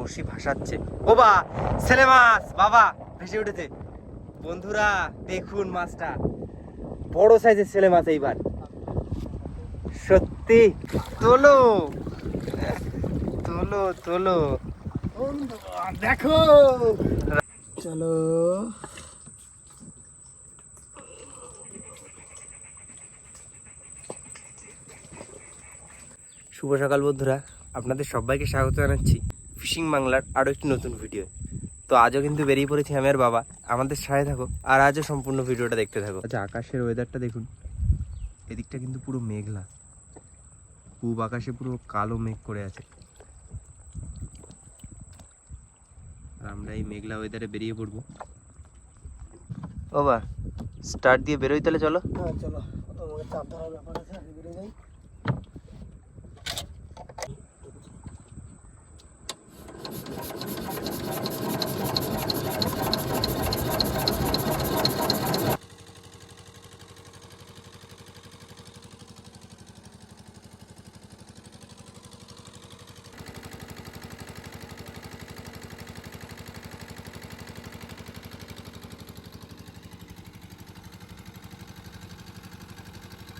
বসি ভাসাচ্ছে। ও বা ছেলে মাছ বাবা ভেসে উঠেছে। বন্ধুরা দেখুন মাছটা। বড় সাইজের ছেলে মাছ এইবার। সত্যি? তোলো। তোলো তোলো। দেখো। চলো। শুভ সকাল বন্ধুরা। আপনাদের সবাইকে স্বাগত জানাচ্ছি। ফিশিং বাংলার আরও একটি নতুন ভিডিও তো আজও কিন্তু বেরিয়ে পড়েছি আমি আর বাবা। আমাদের সাথে থাকো আর আজও সম্পূর্ণ ভিডিওটা দেখতে থাকো। আচ্ছা আকাশের ওয়েদারটা দেখুন। এদিকটা কিন্তু পুরো মেঘলা। পূব আকাশে পুরো কালো মেঘ করে আছে। আর আমরা এই মেঘলা ওয়েদারে বেরিয়ে পড়ব। বাবা স্টার্ট দিয়ে বেরোই তাহলে চলো। হ্যাঁ চলো। চাপ ধরার ব্যাপার আছে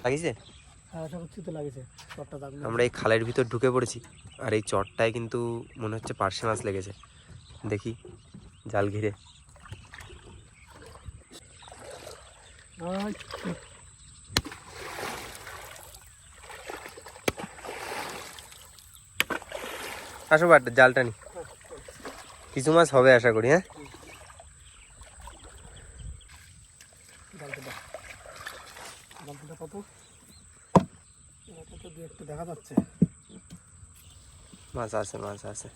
লাগিছে? হ্যাঁ তো আমরা এই খালের ভিতর ঢুকে পড়েছি আর এই চটটায় কিন্তু মনে হচ্ছে পার্শে মাছ লেগেছে। দেখি জাল ঘিরে। আসো বাট জালটা নি। কিছু মাছ হবে আশা করি হ্যাঁ জালটা জালটা কত? এটা দু একটু দেখা যাচ্ছে। মাছ আছে মাছ আছে।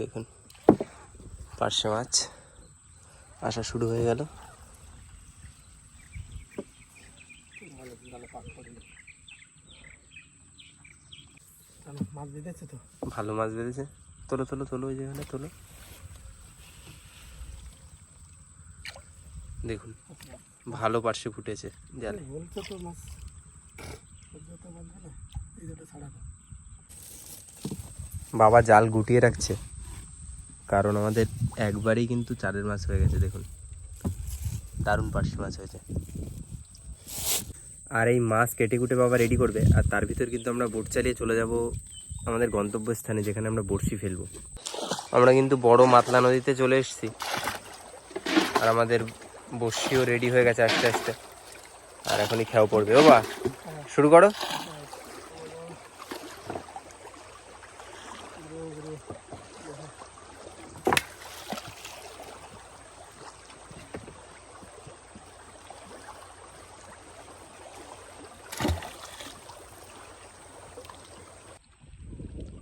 দেখুন পার্শে মাছ। আসা শুরু হয়ে গেল। ভালো মাছ বেঁধেছে তো? ভালো মাছ বেঁধেছে। তোলো তোলো তোলো ওই যেখানে তোলো। দেখুন ভালো পার্শ্বে ফুটেছে জালে। বাবা জাল গুটিয়ে রাখছে কারণ আমাদের একবারেই কিন্তু চারের মাছ হয়ে গেছে দেখুন। দারুণ পার্শ্বে মাছ হয়েছে। আর এই মাছ কেটে কুটে বাবা রেডি করবে আর তার ভিতর কিন্তু আমরা বোট চালিয়ে চলে যাব আমাদের গন্তব্যস্থানে যেখানে আমরা বড়শি ফেলব। আমরা কিন্তু বড় মাতলা নদীতে চলে এসেছি আর আমাদের বড়শিও রেডি হয়ে গেছে আস্তে আস্তে। আর এখনই খেয়াও পড়বে। ও বা শুরু করো।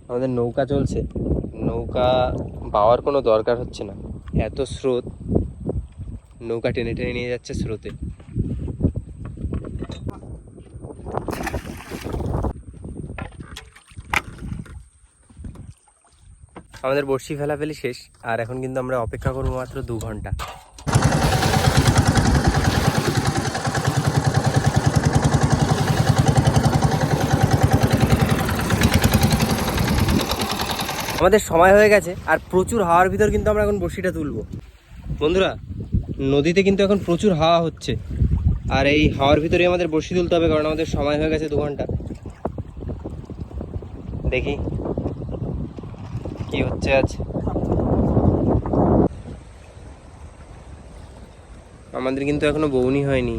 আমাদের নৌকা চলছে। নৌকা পাওয়ার কোনো দরকার হচ্ছে না। এত স্রোত। নৌকা টেনে টেনে নিয়ে যাচ্ছে স্রোতে। আমাদের বড়শি ফেলাফেলি শেষ, আর এখন কিন্তু আমরা অপেক্ষা করব মাত্র দু ঘণ্টা। আমাদের সময় হয়ে গেছে, আর প্রচুর হাওয়ার ভিতর কিন্তু আমরা এখন বড়শিটা তুলবো। বন্ধুরা নদীতে কিন্তু এখন প্রচুর হাওয়া হচ্ছে। আর এই হাওয়ার ভিতরে আমাদের বড়শি তুলতে হবে কারণ আমাদের সময় হয়ে গেছে দু ঘণ্টা দেখি কি হচ্ছে আজ। আমাদের কিন্তু এখনও বৌনি হয়নি।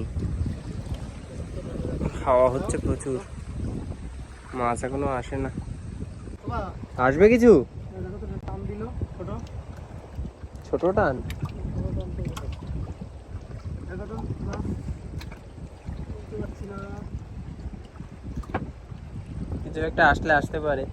হাওয়া হচ্ছে প্রচুর। মাছ এখনও আসে না। আসবে কিছু? ছোট টান তো দেখো। দেখো তো মাছ বুঝতে পারছি না একটা আসলে আসতে পারে।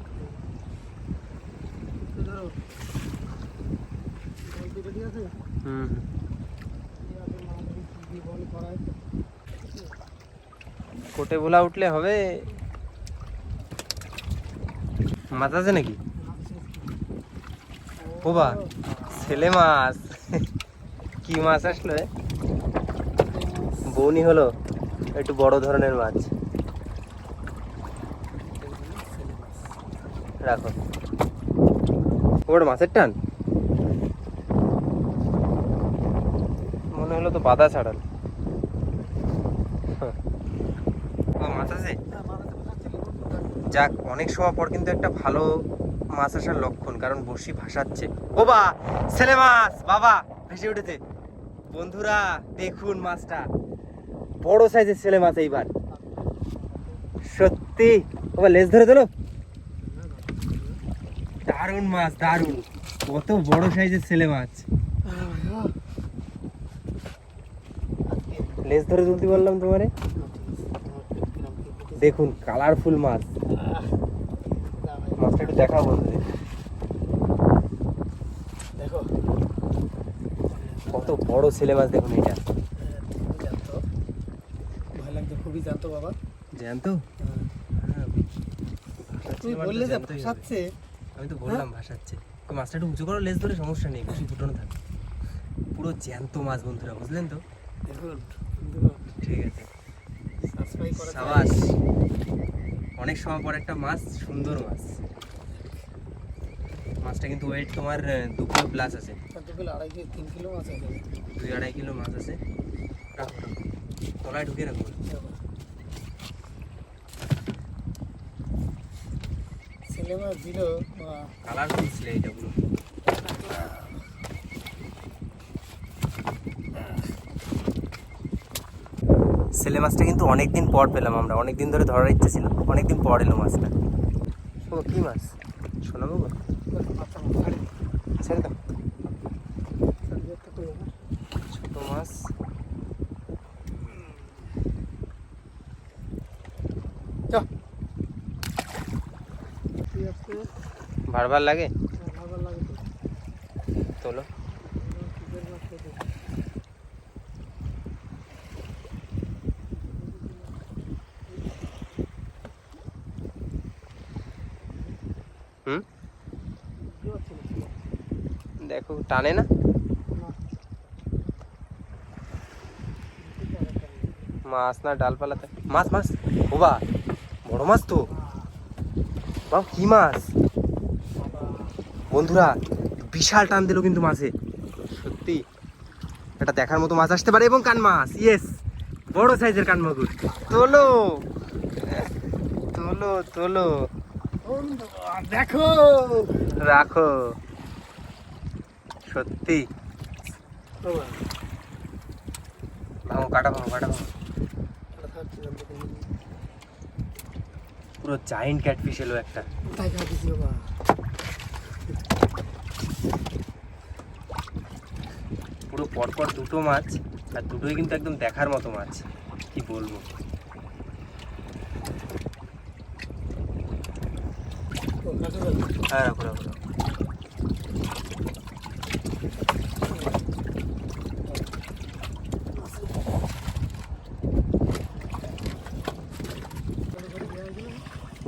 কোটে ভোলা উঠলে হবে? মাছ আছে নাকি? ও বা, ছেলে মাছ। কি মাছ আসলো? বৌনি হলো একটু বড় ধরনের মাছ। রাখো। ওটা মাছের টান? মনে হলো তো বাধা ছাড়াল। মাছ আছে? যাক, অনেক সময় পর কিন্তু একটা ভালো মাছ আসার লক্ষণ, কারণ বসি ভাসাচ্ছে। ও বা, ছেলে মাছ, বাবা, ভেসে উঠেছে। বন্ধুরা, দেখুন মাছটা। বড় সাইজের ছেলে মাছ এইবার। সত্যি বাবা লেজ ধরে তোলো। দারুণ মাছ দারুণ। কত বড় সাইজের ছেলে মাছ। লেজ ধরে তুলতে বললাম তোমারে? দেখুন কালারফুল মাছ। মাছটা একটু দেখাও বন্ধুদের। দেখো। কত বড় ছেলে মাছ দেখুন এটা। জানতো খুবই জানতো বাবা। জ্যান্ত? তুই বললে যে ভাসাচ্ছে আমি তো বললাম ভাসাচ্ছে। মাছটা একটু উঁচু করো লেজ ধরে সমস্যা নেই খুশি ফুটানো থাকে। পুরো জ্যান্ত মাছ বন্ধুরা বুঝলেন তো? ঠিক আছে। সাবাস। অনেক সময় পর একটা মাছ সুন্দর মাছ। মাছটা কিন্তু ওয়েট তোমার দু কিলো প্লাস আছে। দুই আড়াই কিলো মাছ আছে। রাখো রাখো। তলায় ঢুকে রাখো। মাছ দিল বা কালারফুল ছিল এটা পুরো। ছেলে মাছটা কিন্তু অনেকদিন পর পেলাম আমরা অনেকদিন ধরে ধরার ইচ্ছে ছিল অনেকদিন পর এলো মাছটা ও কি মাছ শোনা বাবু বাচ্চা মাছ ছেড়ে দাও। ছাড়ি না। ছোট মাছ। চল তুই আজকে বারবার লাগে তোলো? হুম। দেখো, টানে না। মাছ না ডালপালাতে মাছ মাছ ও বা বড় মাছ তো বা কি মাছ বন্ধুরা বিশাল টান দিল কিন্তু মাছে। সত্যি এটা দেখার মতো মাছ আসতে পারে এবং কান মাছ ইয়েস বড় সাইজের কান মাগুর। তোলো তোলো তোলো। দেখো। রাখো। সত্যি। ভাঙো কাটা ভাঙো কাটা ভাঙো। পুরো জায়েন্ট ক্যাটফিশ এলো একটা। বাবা। পুরো পরপর দুটো মাছ, আর দুটোই কিন্তু একদম দেখার মতো মাছ কি বলব। হ্যাঁ রাখো রাখো।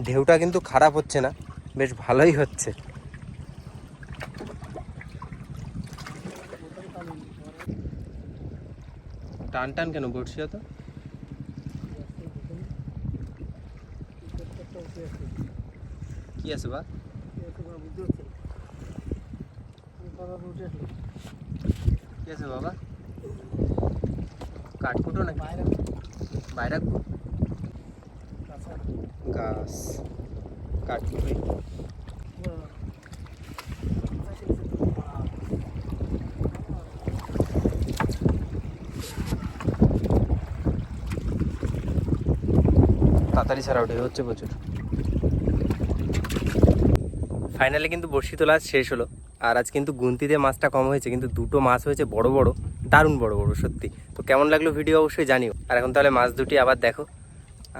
ঢেউটা কিন্তু খারাপ হচ্ছে না, বেশ ভালোই হচ্ছে টান টান কেন বড়শি তো কি আছে বা কি আছে বাবা কাঠকুটো নাকি বাইরে রাখব গাছ কাঠকুটো তাড়াতাড়ি ছাড়া ওঠে হচ্ছে প্রচুর। ফাইনালি কিন্তু বড়শি তোলা শেষ হলো। আর আজ কিন্তু গুনতিতে মাছটা কম হয়েছে কিন্তু দুটো মাছ হয়েছে বড় বড় দারুণ বড় বড় সত্যি। তো কেমন লাগল ভিডিও অবশ্যই জানিও। আর এখন তাহলে মাছ দুটি আবার দেখো।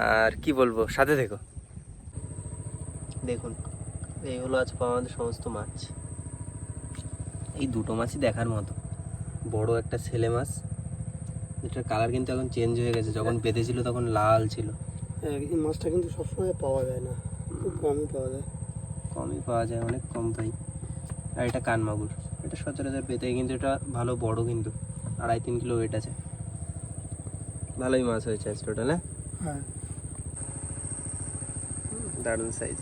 আর কি বলব সাথে দেখো দেখুন এই হলো আজ পাওয়া আমাদের সমস্ত মাছ। এই দুটো মাছই দেখার মতো। বড় একটা ছেলে মাছ। এটার কালার কিন্তু এখন চেঞ্জ হয়ে গেছে। যখন বেঁধেছিল তখন লাল ছিল। এই মাছটা কিন্তু সবসময় পাওয়া যায় না। খুব কমই পাওয়া যায়। কমই পাওয়া যায় অনেক কম পাই। আর এটা কান মাগুর এটা সচরাচর পেতে কিন্তু এটা ভালো বড় কিন্তু। আড়াই তিন কিলো ওয়েট আছে। ভালোই মাছ হয়েছে টোটাল হ্যাঁ? হ্যাঁ। দারুণ সাইজ